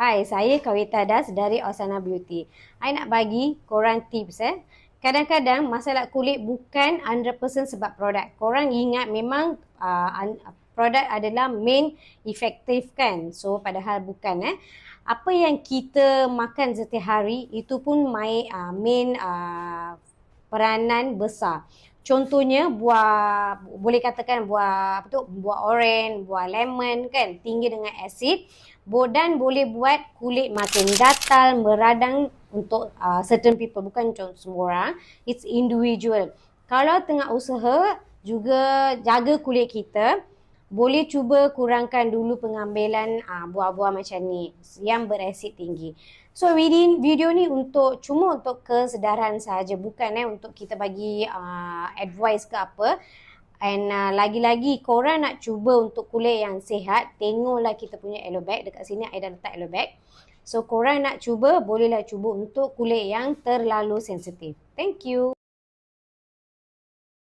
Hai, saya Kawita Das dari Osana Beauty. I nak bagi korang tips eh. Kadang-kadang masalah kulit bukan 100% sebab produk. Korang ingat memang uh, produk adalah main efektif kan. So padahal bukan eh. Apa yang kita makan setiap hari itu pun main, uh, main uh, peranan besar. Contohnya buah boleh katakan buah apa tu buah oren, buah lemon kan tinggi dengan asid dan boleh buat kulit makin gatal, meradang untuk uh, certain people bukan semua orang. It's individual. Kalau tengah usaha juga jaga kulit kita, boleh cuba kurangkan dulu pengambilan uh, buah-buah macam ni yang berasid tinggi. So video, video ni untuk cuma untuk kesedaran saja bukan eh untuk kita bagi uh, advice ke apa. And uh, lagi-lagi korang nak cuba untuk kulit yang sihat, tengoklah kita punya aloe bag dekat sini ada letak aloe bag. So korang nak cuba, bolehlah cuba untuk kulit yang terlalu sensitif. Thank you.